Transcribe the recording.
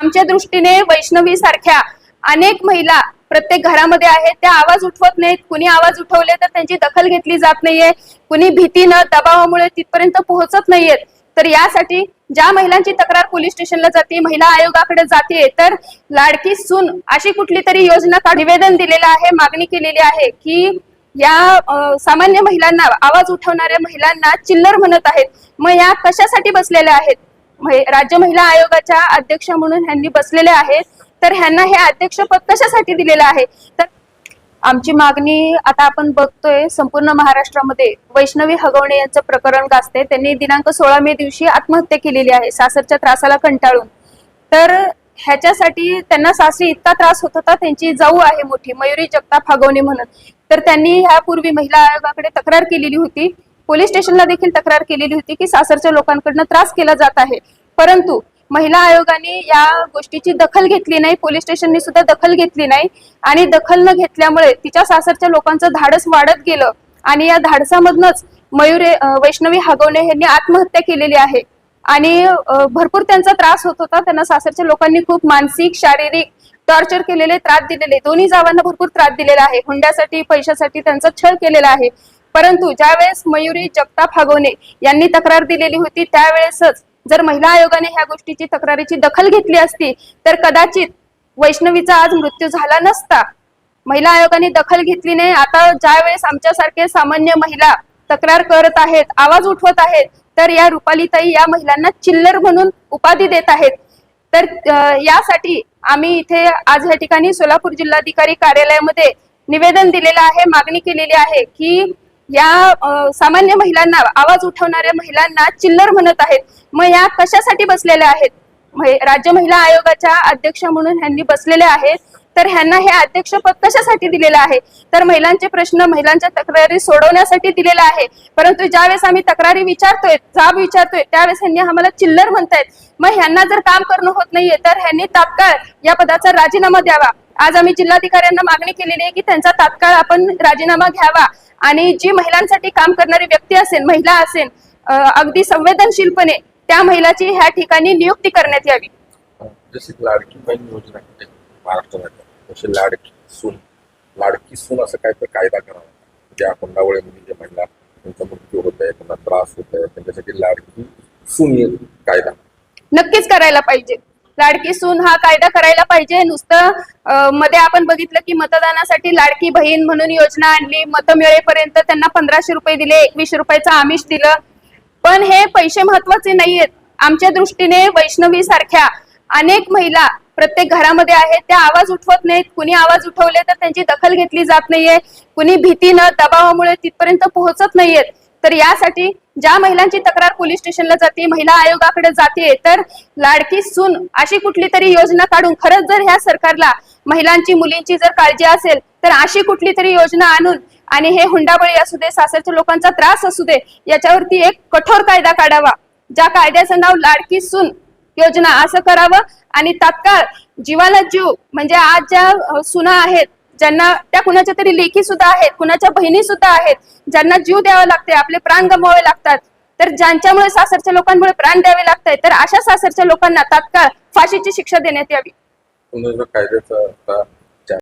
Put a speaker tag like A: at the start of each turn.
A: आमच्या दृष्टीने वैष्णवी सारख्या अनेक महिला प्रत्येक घरामध्ये आहेत. त्या आवाज उठवत नाहीत. कुणी आवाज उठवले तर त्यांची दखल घेतली जात नाहीये. कुणी भीतीनं दबावामुळे तिथपर्यंत पोहोचत नाहीयेत. तर यासाठी ज्या महिलांची तक्रार पोलीस स्टेशनला जाते महिला आयोगाकडे जाते तर लाडकी सून अशी कुठली तरी योजना का निवेदन दिलेलं आहे मागणी केलेली आहे की या सामान्य महिलांना आवाज उठवणाऱ्या महिलांना चिल्लर म्हणत आहेत. मग या कशासाठी बसलेल्या आहेत? राज्य महिला आयोगाच्या अध्यक्ष म्हणून ह्यांनी बसलेले आहेत. तर ह्यांना हे अध्यक्षपद कशासाठी दिलेलं आहे? तर आमची मागणी आता आपण बघतोय संपूर्ण महाराष्ट्रामध्ये वैष्णवी हगवणे यांचं प्रकरण गाजते त्यांनी दिनांक सोळा मे दिवशी आत्महत्या केलेली आहे सासरच्या त्रासाला कंटाळून. तर ह्याच्यासाठी त्यांना सासरी इतका त्रास होत होता त्यांची जाऊ आहे मोठी मयुरी जगताप हगवणे म्हणून. तर त्यांनी ह्यापूर्वी महिला आयोगाकडे तक्रार केलेली होती. पोलीस स्टेशनला देखील तक्रार केलेली होती की सासरच्या लोकांकडनं त्रास केला जात आहे. परंतु महिला आयोगाने या गोष्टीची दखल घेतली नाही पोलीस स्टेशनने सुद्धा दखल घेतली नाही आणि दखल न घेतल्यामुळे तिच्या सासरच्या लोकांचं धाडस वाढत गेलं आणि या धाडसामधनच मयुरे वैष्णवी हागवणे यांनी आत्महत्या केलेली आहे. आणि भरपूर त्यांचा त्रास होत होता. त्यांना सासरच्या लोकांनी खूप मानसिक शारीरिक टॉर्चर केलेले त्रास दिलेले. दोन्ही जावांना भरपूर त्रास दिलेला आहे. हुंड्यासाठी पैशासाठी त्यांचा छळ केलेला आहे. परंतु ज्यावेळेस मयुरी जगताप हगवणे यांनी तक्रार दिलेली होती त्यावेळेसच जर महिला आयोगाने ह्या गोष्टीची तक्रारीची दखल घेतली असती तर कदाचित वैष्णवीचा आज मृत्यू झाला नसता. महिला आयोगाने दखल घेतली नाही. आता ज्यावेळेस आमच्यासारखे सामान्य महिला तक्रार करत आहेत आवाज उठवत आहेत तर या रुपालीताई या महिलांना चिल्लर म्हणून उपाधी देत आहेत. तर यासाठी आम्ही इथे आज या ठिकाणी सोलापूर जिल्हाधिकारी कार्यालयामध्ये निवेदन दिलेलं आहे मागणी केलेली आहे की या सामान्य महिलांना आवाज उठवणाऱ्या महिलांना चिल्लर म्हणत आहेत. मग या कशासाठी बसलेल्या आहेत? राज्य महिला आयोगाच्या अध्यक्ष म्हणून ह्यांनी बसलेले आहेत. तर ह्यांना हे अध्यक्षपद कशासाठी दिलेलं आहे? तर महिलांचे प्रश्न महिलांच्या तक्रारी सोडवण्यासाठी दिलेला आहे. परंतु ज्यावेळेस आम्ही तक्रारी विचारतोय जाब विचारतोय त्यावेळेस ह्यांनी आम्हाला चिल्लर म्हणतायत. मग ह्यांना जर काम करणं होत नाहीये तर ह्यांनी तात्काळ या पदाचा राजीनामा द्यावा. आज आम्ही जिल्हाधिकाऱ्यांना मागणी केलेली आहे की त्यांचा तात्काळ आपण राजीनामा घ्यावा. आणि जी महिलांसाठी काम करणारी व्यक्ती असेल महिला असेल अगदी संवेदनशीलपणे त्या महिलाची ह्या ठिकाणी नियुक्ती करण्यात यावी.
B: जशी लाडकी बहीण योजना आहे महाराष्ट्रामध्ये तशी लाडकी सून लाडकी सून असं काय तर कायदा करावा. ज्या हुंडावळीमध्ये जे महिला त्यांचा मृत्यू होत आहे त्यांना त्रास होत आहे त्यांच्यासाठी लाडकी सून कायदा.
A: नक्कीच करायला पाहिजे. लाडकी सून हा कायदा करायला पाहिजे. नुसतं मध्ये आपण बघितलं की मतदानासाठी लाडकी बहीण म्हणून योजना आणली. मत मिळेपर्यंत त्यांना पंधराशे रुपये दिले एकवीसशे रुपयाचं आमिष दिलं. पण हे पैसे महत्त्वाचे नाहीयेत. आमच्या दृष्टीने वैष्णवी सारख्या अनेक महिला प्रत्येक घरामध्ये आहेत. त्या आवाज उठवत नाहीत. कुणी आवाज उठवले तर त्यांची दखल घेतली जात नाहीये. कुणी भीतीनं दबावामुळे तिथपर्यंत पोहोचत नाहीयेत. तर यासाठी ज्या महिलांची तक्रार पोलीस स्टेशनला जाते महिला आयोगाकडे जाते तर लाडकी सून अशी कुठली तरी योजना काढून खरंच जर ह्या सरकारला महिलांची मुलींची जर काळजी असेल तर अशी कुठली तरी योजना आणून आणि हे हुंडाबळी असू दे सासरच्या लोकांचा त्रास असू दे याच्यावरती एक कठोर कायदा काढावा ज्या कायद्याचं नाव लाडकी सून योजना असं करावं आणि तात्काळ जीवाला जीव म्हणजे आज ज्या सुना आहेत ज्यांना त्या कुणाच्या तरी लेखी सुद्धा आहेत कुणाच्या बहिणी सुद्धा आहेत ज्यांना जीव द्यावा लागते आपले प्राण गमवावे लागतात तर ज्यांच्यामुळे सासरच्या लोकांमुळे प्राण द्यावे लागतात तर अशा सासरच्या लोकांना तात्काळ फाशीची शिक्षा देण्यात यावी.